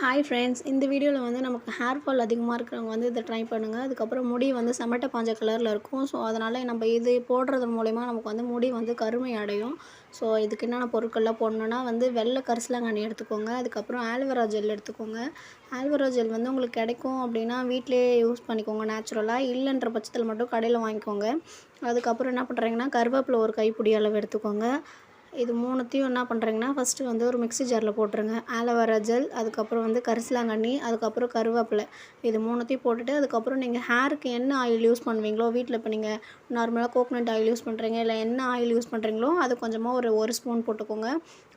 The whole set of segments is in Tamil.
ஹாய் ஃப்ரெண்ட்ஸ் இந்த வீடியோவில் வந்து நமக்கு ஹேர் ஃபால் அதிகமாக இருக்கிறவங்க வந்து இதை ட்ரை பண்ணுங்கள் அதுக்கப்புறம் முடி வந்து செமட்ட பாஞ்ச கலரில் இருக்கும். ஸோ அதனால் நம்ம இது போடுறது மூலயமா நமக்கு வந்து முடி வந்து கருமை அடையும். ஸோ இதுக்கு என்னென்ன பொருட்கள்லாம் போடணுன்னா வந்து வெள்ளை கரிசலாங்கண்ணி எடுத்துக்கோங்க. அதுக்கப்புறம் ஆல்வரா ஜெல் எடுத்துக்கோங்க. ஆல்வரா ஜெல் வந்து உங்களுக்கு கிடைக்கும் அப்படின்னா வீட்டிலே யூஸ் பண்ணிக்கோங்க நேச்சுரலாக இல்லைன்ற பட்சத்தில் மட்டும் கடையில் வாங்கிக்கோங்க. அதுக்கப்புறம் என்ன பண்ணுறீங்கன்னா கருவேப்பிலை ஒரு கைப்பிடி அளவு எடுத்துக்கோங்க. இது மூணுத்தையும் என்ன பண்ணுறீங்கன்னா ஃபஸ்ட்டு வந்து ஒரு மிக்ஸி ஜாரில் போட்டுருங்க. ஆலோவேரா ஜெல் அதுக்கப்புறம் வந்து கரிசலாங்கண்ணி அதுக்கப்புறம் கருவேப்பிலை. இது மூணுத்தையும் போட்டுட்டு அதுக்கப்புறம் நீங்கள் ஹேருக்கு என்ன ஆயில் யூஸ் பண்ணுவீங்களோ வீட்டில் இப்போ நீங்கள் நார்மலாக கோகோனட் ஆயில் யூஸ் பண்ணுறீங்க இல்லை என்ன ஆயில் யூஸ் பண்ணுறீங்களோ அது கொஞ்சமாக ஒரு ஒரு ஸ்பூன் போட்டுக்கோங்க.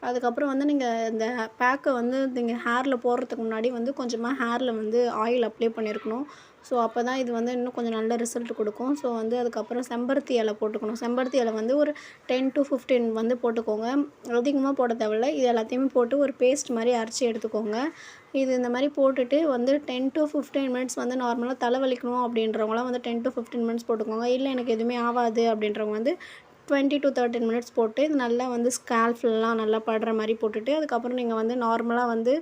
அதுக்கப்புறம் வந்து நீங்கள் இந்த பேக்கை வந்து நீங்கள் ஹேரில் போடுறதுக்கு முன்னாடி வந்து கொஞ்சமாக ஹேரில் வந்து ஆயில் அப்ளை பண்ணியிருக்கணும் ஸோ அப்போ தான் இது வந்து இன்னும் கொஞ்சம் நல்ல ரிசல்ட் கொடுக்கும். ஸோ வந்து அதுக்கப்புறம் செம்பருத்தி இலை போட்டுக்கணும். செம்பருத்தி இலை வந்து ஒரு டென் டு ஃபிஃப்டீன் வந்து போட்டுக்கோங்க. அதிகமாக போட தேவையில்ல. இது எல்லாத்தையுமே போட்டு ஒரு பேஸ்ட் மாதிரி அரைச்சி எடுத்துக்கோங்க. இது இந்த மாதிரி போட்டுட்டு வந்து டென் டு ஃபிஃப்டீன் மினிட்ஸ் வந்து நார்மலாக தலைவலிக்கணும் அப்படின்றவங்களாம் வந்து டென் டு ஃபிஃப்டீன் மினிட்ஸ் போட்டுக்கோங்க. இல்லை எனக்கு எதுவுமே ஆகாது அப்படின்றவங்க வந்து டுவெண்ட்டி டு தேர்ட்டின் மினிட்ஸ் போட்டு இது நல்லா வந்து ஸ்கேல்ஃபுல்லாம் நல்லா படுற மாதிரி போட்டுட்டு அதுக்கப்புறம் நீங்கள் வந்து நார்மலாக வந்து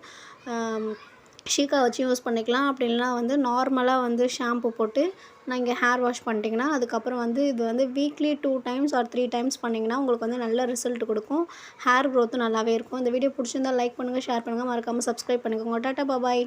ஷீக்கா வச்சு யூஸ் பண்ணிக்கலாம். அப்படி இல்லைனா வந்து நார்மலாக வந்து ஷாம்பு போட்டு நீங்கள் ஹேர் வாஷ் பண்ணிட்டீங்கன்னா அதுக்கப்புறம் வந்து இது வந்து weekly two times or three times பண்ணிங்கன்னா உங்களுக்கு வந்து நல்ல ரிசல்ட் கொடுக்கும். ஹேர் க்ரோத்தும் நல்லாவே இருக்கும். இந்த வீடியோ பிடிச்சிருந்தால் லைக் பண்ணுங்கள் ஷேர் பண்ணுங்கள் மறக்காமல் சப்ஸ்கிரைப் பண்ணிக்கோங்க. டாட்டா பாபாய்